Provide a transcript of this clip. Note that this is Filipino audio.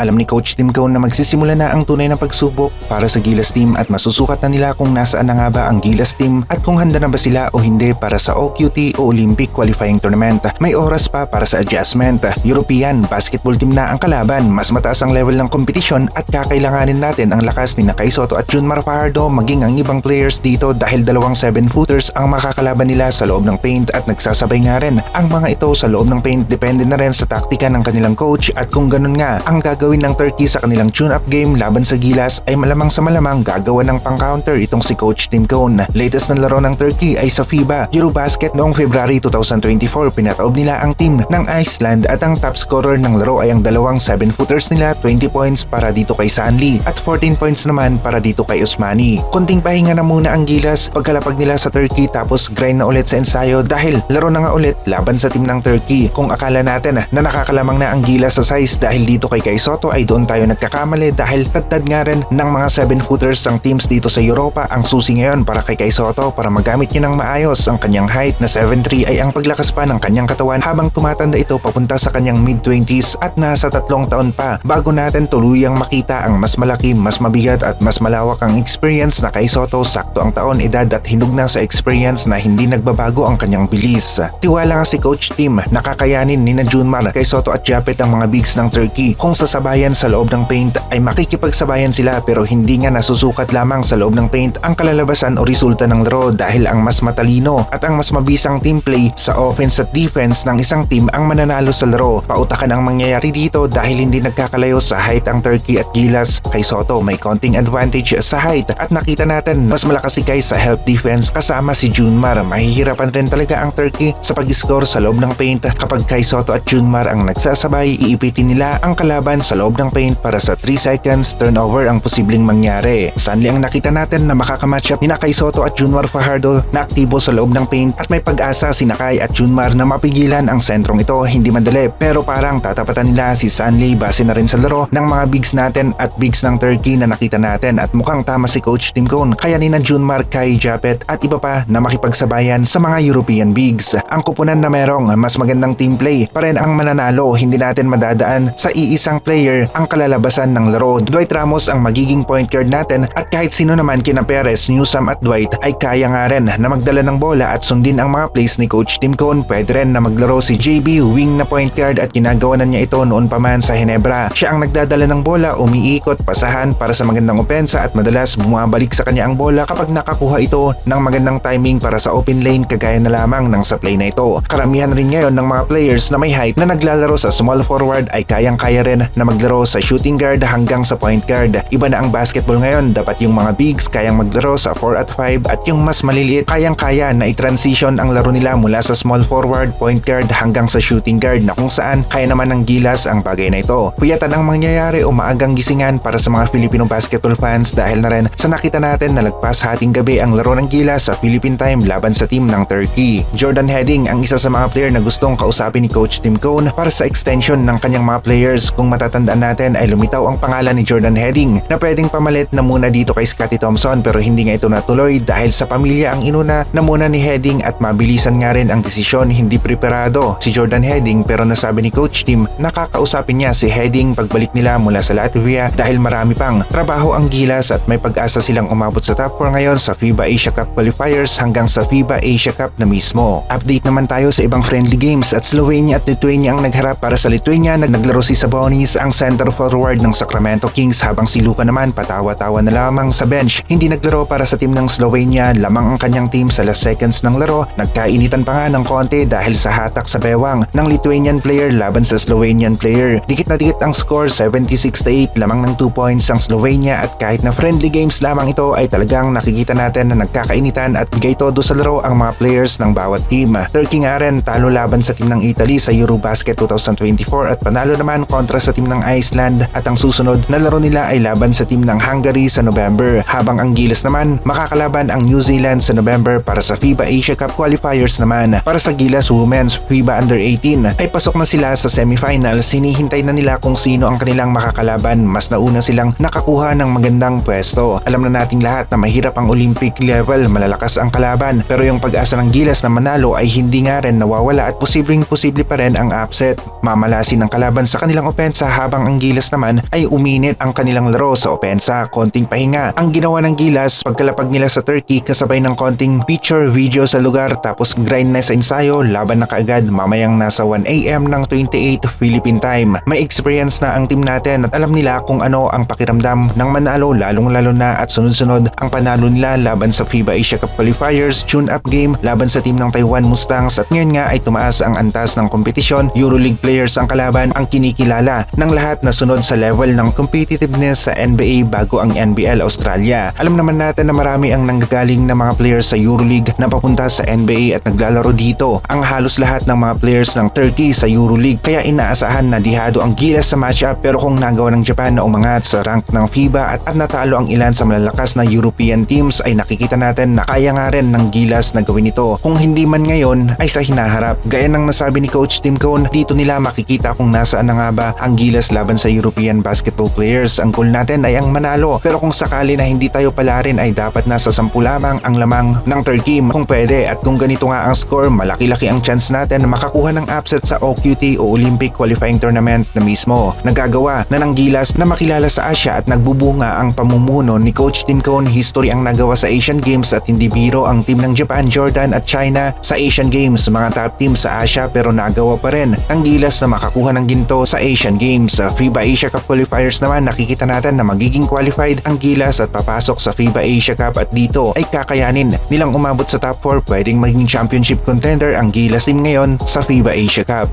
Alam ni Coach Tim Cone na magsisimula na ang tunay na pagsubok para sa Gilas team at masusukat na nila kung nasaan na nga ba ang Gilas team at kung handa na ba sila o hindi para sa OQT o Olympic qualifying tournament. May oras pa para sa adjustment. European basketball team na ang kalaban, mas mataas ang level ng kompetisyon at kakailanganin natin ang lakas ni Nakay Soto at Junmar Fajardo maging ang ibang players dito dahil dalawang 7-footers ang makakalaban nila sa loob ng paint at nagsasabay nga rin ang mga ito sa loob ng paint depende na rin sa taktika ng kanilang coach at kung ganun nga ang gagawin ng Turkey sa kanilang tune-up game laban sa Gilas ay malamang sa malamang gagawa ng pang-counter itong si Coach Tim Cone. Latest na laro ng Turkey ay sa FIBA Eurobasket noong February 2024 pinataob nila ang team ng Iceland at ang top scorer ng laro ay ang dalawang 7-footers nila 20 points para dito kay Sanli at 14 points naman para dito kay Usmani. Kunting pahinga na muna ang Gilas pagkalapag nila sa Turkey tapos grind na ulit sa ensayo dahil laro na nga ulit laban sa team ng Turkey. Kung akala natin na nakakalamang na ang Gilas sa size dahil dito kay Kai Soto ay doon tayo nagkakamali dahil tagtad nga rin ng mga 7-footers ang teams dito sa Europa ang susi ngayon para kay Kai Soto para magamit niya ng maayos ang kanyang height na 7'3 ay ang paglakas pa ng kanyang katawan habang tumatanda ito papunta sa kanyang mid-20s at nasa tatlong taon pa bago natin tuluyang makita ang mas malaki, mas mabigat at mas malawak ang experience na kay Soto sakto ang taon, edad at hinug na sa experience na hindi nagbabago ang kanyang bilis. Tiwala nga si Coach Tim nakakayanin ni na Junmar kay Soto at Japet ang mga bigs ng Turkey kung sasabayan sa loob ng paint ay makikipagsabayan sila pero hindi nga nasusukat lamang sa loob ng paint ang kalalabasan o resulta ng laro dahil ang mas matalino at ang mas mabisang team play sa offense at defense ng isang team ang mananalo sa laro. Pautakan ang mangyayari dito dahil hindi nagkakalayo sa height ang Turkey at Gilas. Kay Soto may konting advantage sa height at nakita natin mas malakas si Kai sa help defense kasama si Junmar. Mahihirapan rin talaga ang Turkey sa pag-score sa loob ng paint kapag Kai Soto at Junmar ang nagsasabay iipitin nila ang kalaban sa loob ng paint para sa 3 seconds turnover ang posibleng mangyari. Sanli ang nakita natin na makakamatchup ni Kai Soto at Junmar Fajardo na aktibo sa loob ng paint at may pag-asa si Nakay at Junmar na mapigilan ang sentrong ito hindi madali pero parang tatapatan nila si Sanli base na rin sa laro ng mga bigs natin at bigs ng Turkey na nakita natin at mukhang tama si Coach Tim Cone kaya ni na Junmar, Kai Japet at iba pa na makipagsabayan sa mga European bigs. Ang kupunan na merong mas magandang team play pa rin ang mananalo hindi natin madadaan sa iisang player ang kalalabasan ng laro. Dwight Ramos ang magiging point guard natin at kahit sino naman kina Perez, Newsome at Dwight ay kaya nga rin na magdala ng bola at sundin ang mga plays ni Coach Tim Cone. Pwede rin na maglaro si JB, wing na point guard at ginagawa na niya ito noon pa man sa Hinebra. Siya ang nagdadala ng bola, umiikot, pasahan para sa magandang opensa at madalas bumabalik sa kanya ang bola kapag nakakuha ito ng magandang timing para sa open lane kagaya na lamang ng sa play na ito. Karamihan rin ngayon ng mga players na may height na naglalaro sa small forward ay kayang-kaya rin na maglaro sa shooting guard hanggang sa point guard. Iba na ang basketball ngayon, dapat yung mga bigs kayang maglaro sa 4 at 5 at yung mas maliliit kayang-kaya na i-transition ang laro nila mula sa small forward, point guard hanggang sa shooting guard na kung saan kaya naman ng gilas ang bagay na ito. Puyatan ang mangyayari o maagang gisingan para sa mga Filipino basketball fans dahil na rin sa nakita natin na lagpas hating gabi ang laro ng gilas sa Philippine time laban sa team ng Turkey. Jordan Heading ang isa sa mga player na gustong kausapin ni Coach Tim Cone para sa extension ng kanyang mga players. Kung matatandaan natin ay lumitaw ang pangalan ni Jordan Heading na pwedeng pamalit na muna dito kay Scottie Thompson pero hindi nga ito natuloy dahil sa pamilya ang inuna na muna ni Heading at mabilisan nga rin ang desisyon hindi preparado si Jordan Heading pero nasabi ni Coach Tim nakakausapin niya si Heading pagbalik nila mula sa Latvia dahil marami pang trabaho ang gilas at may pag-asa silang umabot sa top 4 ngayon sa FIBA Asia Cup qualifiers hanggang sa FIBA Asia Cup na mismo. Update naman tayo sa ibang friendly games at Slovenia at Lithuania ang nagharap para sa Lithuania nag naglaro si Sabonis ang center forward ng Sacramento Kings habang si Luka naman patawa-tawa na lamang sa bench. Hindi naglaro para sa team ng Slovenia, lamang ang kanyang team sa last seconds ng laro. Nagkainitan pa nga ng konti dahil sa hatak sa bewang ng Lithuanian player laban sa Slovenian player. Dikit na dikit ang score 76-8 lamang ng 2 points ang Slovenia at kahit na friendly games lamang ito ay talagang nakikita natin na nagkakainitan at bigay todo sa laro ang mga players ng bawat team. Turkey nga rin talo laban sa team ng Italy sa Eurobasket 2024 at panalo naman kontra sa team ng Iceland at ang susunod na laro nila ay laban sa team ng Hungary sa November habang ang Gilas naman makakalaban ang New Zealand sa November para sa FIBA Asia Cup qualifiers naman. Para sa Gilas Women's FIBA Under 18 ay pasok na sila sa semifinals hinihintay na nila kung sino ang kanilang makakalaban mas nauna silang nakakuha ng magandang pwesto. Alam na nating lahat na mahirap ang Olympic level malalakas ang kalaban pero yung pag-asa ng Gilas na manalo ay hindi nga rin nawawala at posibleng posible pa rin ang upset. Mamalasin ng kalaban sa kanilang opensa habang habang ang Gilas naman ay uminit ang kanilang laro sa opensa, konting pahinga. Ang ginawa ng Gilas pagkalapag nila sa Turkey kasabay ng konting picture video sa lugar tapos grind na sa ensayo, laban na kaagad mamayang nasa 1am ng 28 Philippine time. May experience na ang team natin at alam nila kung ano ang pakiramdam ng manalo lalong lalo na at sunod-sunod ang panalo nila laban sa FIBA Asia Cup Qualifiers, tune-up game laban sa team ng Taiwan Mustangs at ngayon nga ay tumaas ang antas ng kompetisyon. Euroleague players ang kalaban ang kinikilala ng lahat na sunod sa level ng competitiveness sa NBA bago ang NBL Australia. Alam naman natin na marami ang nanggagaling na mga players sa Euroleague na papunta sa NBA at naglalaro dito. Ang halos lahat ng mga players ng Turkey sa Euroleague kaya inaasahan na dihado ang gilas sa matchup pero kung nagawa ng Japan na umangat sa rank ng FIBA at, at natalo ang ilan sa malalakas na European teams ay nakikita natin na kaya nga rin ng gilas na gawin ito. Kung hindi man ngayon ay sa hinaharap. Gaya ng nasabi ni Coach Tim Cone, dito nila makikita kung nasaan na nga ba ang gilas laban sa European basketball players. Ang goal natin ay ang manalo pero kung sakali na hindi tayo pala rin ay dapat nasa 10 lamang ang lamang ng third team kung pwede at kung ganito nga ang score malaki-laki ang chance natin na makakuha ng upset sa OQT o Olympic Qualifying Tournament na mismo. Nagagawa na ng gilas na makilala sa Asia at nagbubunga ang pamumuno ni Coach Tim Cone history ang nagawa sa Asian Games at hindi biro ang team ng Japan, Jordan at China sa Asian Games mga top team sa Asia pero nagawa pa rin ng gilas na makakuha ng ginto sa Asian Sa FIBA Asia Cup qualifiers naman nakikita natin na magiging qualified ang gilas at papasok sa FIBA Asia Cup at dito ay kakayanin nilang umabot sa top 4 pwedeng maging championship contender ang gilas team ngayon sa FIBA Asia Cup.